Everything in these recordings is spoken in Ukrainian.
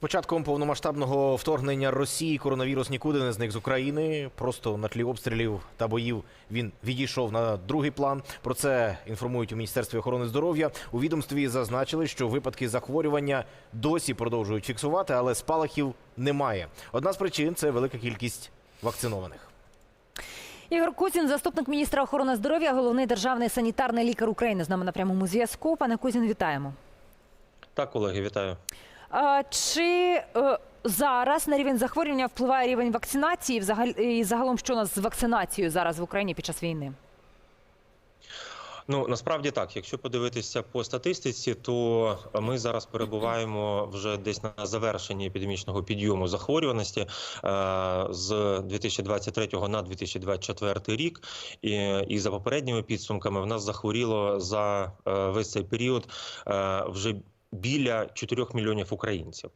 початком повномасштабного вторгнення Росії коронавірус нікуди не зник з України. Просто на тлі обстрілів та боїв він відійшов на другий план. Про це інформують у міністерстві охорони здоров'я. У відомстві зазначили, що випадки захворювання досі продовжують фіксувати, але спалахів немає. Одна з причин це велика кількість вакцинованих. Ігор Кузін, заступник міністра охорони здоров'я, головний державний санітарний лікар України, з нами на прямому зв'язку. Пане Кузін, вітаємо. Так, колеги, вітаю. Чи е, зараз на рівень захворювання впливає рівень вакцинації? І загалом, що у нас з вакцинацією зараз в Україні під час війни? Ну насправді так, якщо подивитися по статистиці, то ми зараз перебуваємо вже десь на завершенні епідемічного підйому захворюваності е, з 2023 на 2024 рік. І, і за попередніми підсумками в нас захворіло за е, весь цей період вже біля 4 мільйонів українців.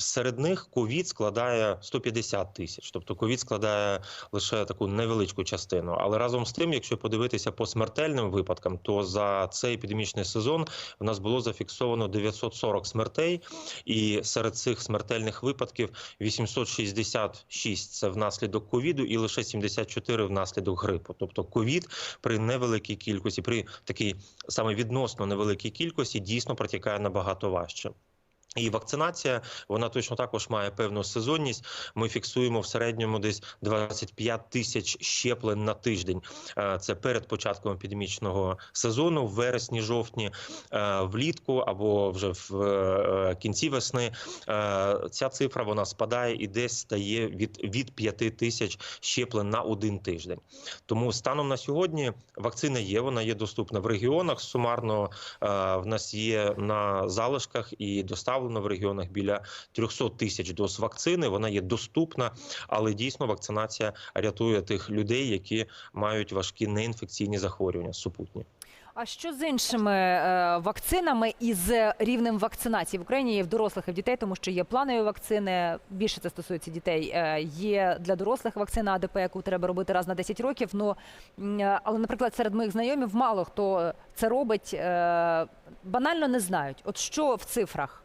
Серед них ковід складає 150 тисяч, тобто ковід складає лише таку невеличку частину. Але разом з тим, якщо подивитися по смертельним випадкам, то за цей епідемічний сезон в нас було зафіксовано 940 смертей, і серед цих смертельних випадків 866 – це внаслідок ковіду, і лише 74 – внаслідок грипу. Тобто ковід при невеликій кількості, при такій саме відносно невеликій кількості, дійсно протікає набагато важче. І вакцинація вона точно також має певну сезонність. Ми фіксуємо в середньому десь 25 тисяч щеплень на тиждень. Е, Це перед початком епідемічного сезону, в вересні, жовтні, е, влітку або вже в е, кінці весни. Ця цифра вона спадає і десь стає від, від 5 тисяч щеплень на один тиждень. Тому станом на сьогодні вакцина є. Вона є доступна в регіонах. Сумарно в нас є на залишках і доставлено в регіонах біля 300 тисяч доз вакцини. Вона є доступна, але дійсно вакцинація рятує тих людей, які мають важкі неінфекційні захворювання супутні. А що з іншими е, вакцинами і з рівнем вакцинації в Україні є в дорослих і в дітей, тому що є планові вакцини. Більше це стосується дітей. Е, є для дорослих вакцина АДП, яку треба робити раз на 10 років. Ну е, але, наприклад, серед моїх знайомів мало хто це робить. Банально не знають. От що в цифрах?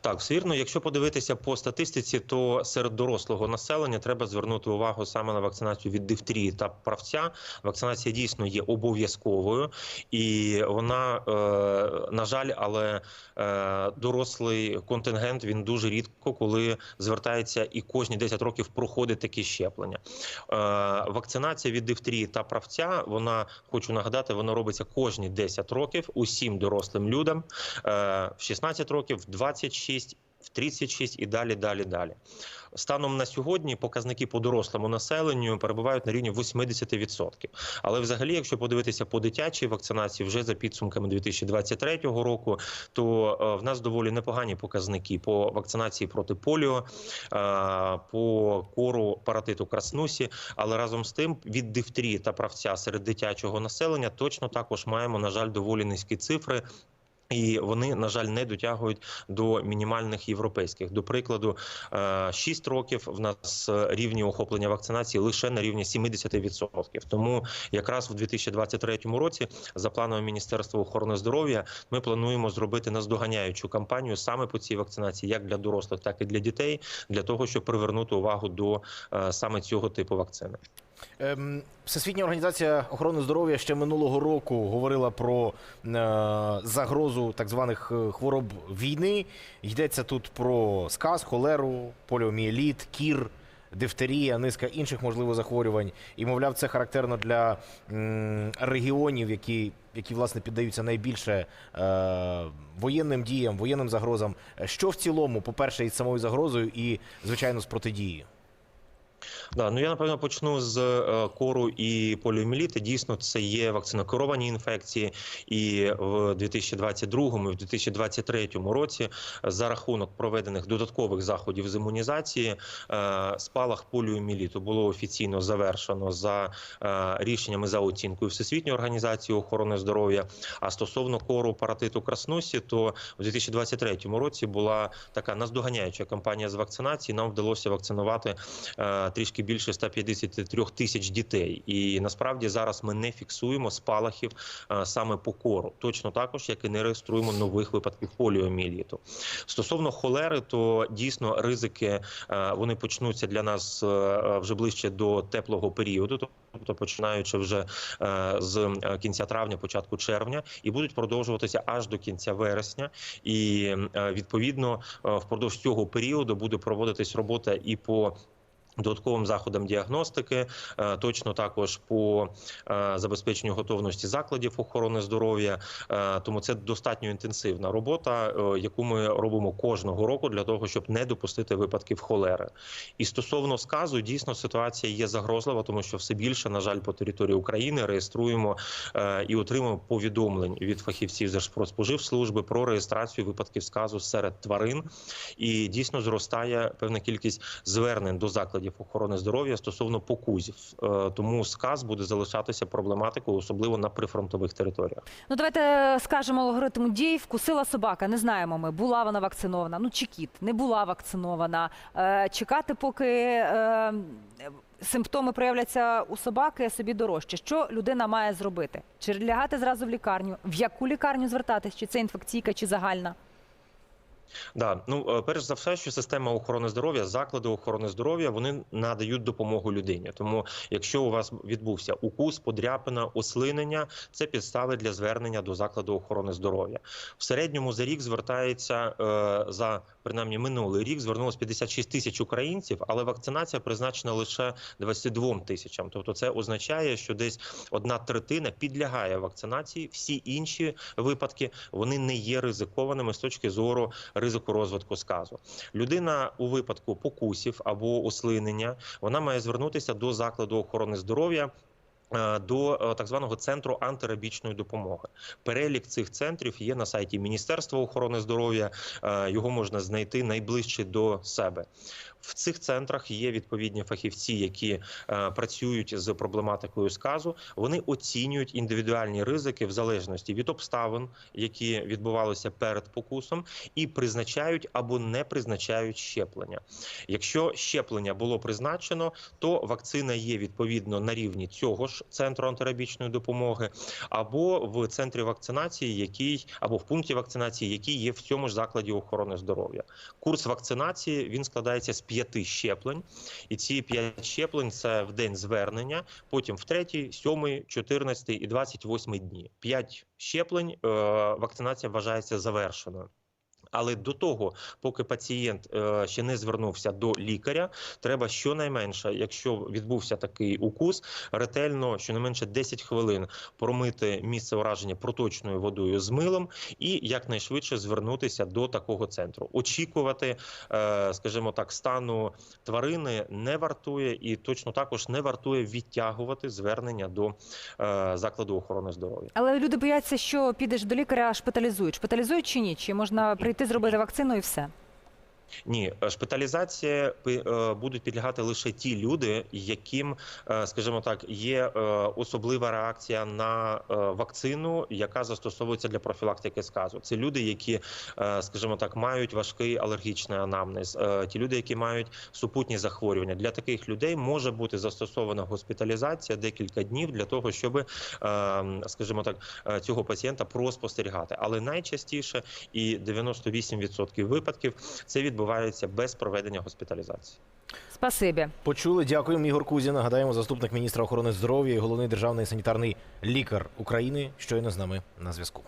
Так, все вірно. Якщо подивитися по статистиці, то серед дорослого населення треба звернути увагу саме на вакцинацію від дифтерії та правця. Вакцинація дійсно є обов'язковою, і вона, е, на жаль, але е, дорослий контингент він дуже рідко коли звертається і кожні 10 років проходить такі щеплення. Е, вакцинація від дифтерії та правця, вона хочу нагадати, вона робиться кожні 10 років усім дорослим людям е, в 16 років, в 26, в 36 і далі, далі, далі. Станом на сьогодні показники по дорослому населенню перебувають на рівні 80%. Але взагалі, якщо подивитися по дитячій вакцинації, вже за підсумками 2023 року, то е, в нас доволі непогані показники по вакцинації проти поліо, е, по кору паратиту краснусі. Але разом з тим від дифтерії та правця серед дитячого населення точно також маємо, на жаль, доволі низькі цифри. І вони, на жаль, не дотягують до мінімальних європейських. До прикладу, 6 років в нас рівні охоплення вакцинації лише на рівні 70%. Тому якраз в 2023 році, за планом Міністерства охорони здоров'я, ми плануємо зробити наздоганяючу кампанію саме по цій вакцинації, як для дорослих, так і для дітей, для того, щоб привернути увагу до е, саме цього типу вакцини. Ем, Всесвітня організація охорони здоров'я ще минулого року говорила про е, загрозу так званих е, хвороб війни. Йдеться тут про сказ, холеру, поліомієліт, кір, дифтерія, низка інших можливо захворювань. І мовляв, це характерно для регіонів, які, які власне піддаються найбільше е, воєнним діям, воєнним загрозам. Що в цілому, по-перше, із самою загрозою, і звичайно з протидією? Да, ну я напевно почну з е, кору і поліоміеліти. Дійсно, це є вакцинокеровані інфекції, і в 2022 і в 2023 році за рахунок проведених додаткових заходів з імунізації е, спалах поліоміеліту було офіційно завершено за е, рішеннями за оцінкою Всесвітньої організації охорони здоров'я. А стосовно кору паратиту краснусі, то в 2023 році була така наздоганяюча кампанія з вакцинації. Нам вдалося вакцинувати. Трішки більше 153 тисяч дітей. І насправді зараз ми не фіксуємо спалахів е, саме по кору. Точно також, як і не реєструємо нових випадків поліомієліту. Стосовно холери, то дійсно ризики е, вони почнуться для нас е, вже ближче до теплого періоду, тобто починаючи вже з кінця травня, початку червня, і будуть продовжуватися аж до кінця вересня. І відповідно впродовж цього періоду буде проводитись робота і по Додатковим заходам діагностики, е, точно також по е, забезпеченню готовності закладів охорони здоров'я. Е, Тому це достатньо інтенсивна робота, яку ми робимо кожного року для того, щоб не допустити випадків холери. І стосовно сказу, дійсно ситуація є загрозлива, тому що все більше, на жаль, по території України реєструємо і отримуємо повідомлень від фахівців Держпродспоживслужби про реєстрацію випадків сказу серед тварин. І дійсно зростає певна кількість звернень до закладів охорони здоров'я стосовно покузів. Е, Тому сказ буде залишатися проблематикою, особливо на прифронтових територіях. Ну давайте скажемо алгоритм дій. Вкусила собака. Не знаємо ми, була вона вакцинована. Ну чи кіт не була вакцинована. Е, чекати, поки е, симптоми проявляться у собаки, собі дорожче. Що людина має зробити? Чи лягати зразу в лікарню? В яку лікарню звертатись? Чи це інфекційка, чи загальна? Да, ну е, перш за все, що система охорони здоров'я, заклади охорони здоров'я вони надають допомогу людині. Тому, якщо у вас відбувся укус, подряпина, ослинення, це підстави для звернення до закладу охорони здоров'я. В середньому за рік звертається е, за принаймні минулий рік звернулось 56 тисяч українців, але вакцинація призначена лише 22 тисячам. Тобто, це означає, що десь одна третина підлягає вакцинації. Всі інші випадки вони не є ризикованими з точки зору ризику розвитку сказу. Людина у випадку покусів або ослинення вона має звернутися до закладу охорони здоров'я. е, До е, так званого центру антирабічної допомоги перелік цих центрів є на сайті Міністерства охорони здоров'я. Е, Його можна знайти найближче до себе. В цих центрах є відповідні фахівці, які е, працюють з проблематикою сказу. Вони оцінюють індивідуальні ризики в залежності від обставин, які відбувалися перед покусом, і призначають або не призначають щеплення. Якщо щеплення було призначено, то вакцина є відповідно на рівні цього ж центру антирабічної допомоги, або в центрі вакцинації, який або в пункті вакцинації, який є в цьому ж закладі охорони здоров'я. Курс вакцинації він складається з п'яти щеплень, і ці п'ять щеплень це в день звернення, потім в третій, сьомий, чотирнадцятий і двадцять восьмий дні. П'ять щеплень е, вакцинація вважається завершеною. Але до того, поки пацієнт е, ще не звернувся до лікаря, треба щонайменше, якщо відбувся такий укус, ретельно щонайменше 10 хвилин промити місце ураження проточною водою з милом і якнайшвидше звернутися до такого центру. Очікувати, е, скажімо так, стану тварини не вартує, і точно також не вартує відтягувати звернення до е, закладу охорони здоров'я. Але люди бояться, що підеш до лікаря, шпиталізують. Шпиталізують чи ні? Чи можна прийти зробити вакцину і все? Ні, е, шпиталізація пи- е, будуть підлягати лише ті люди, яким, е, скажімо так, є особлива реакція на вакцину, яка застосовується для профілактики сказу. Це люди, які, скажімо так, мають важкий алергічний анамнез, ті люди, які мають супутні захворювання. Для таких людей може бути застосована госпіталізація декілька днів для того, щоб, скажімо так, цього пацієнта проспостерігати. Але найчастіше і 98% випадків це відбувається без проведення госпіталізації. Спасибі. Почули. Дякуємо. Ігор Кузін. Нагадаємо, заступник міністра охорони здоров'я і головний державний санітарний лікар України. Щойно з нами на зв'язку.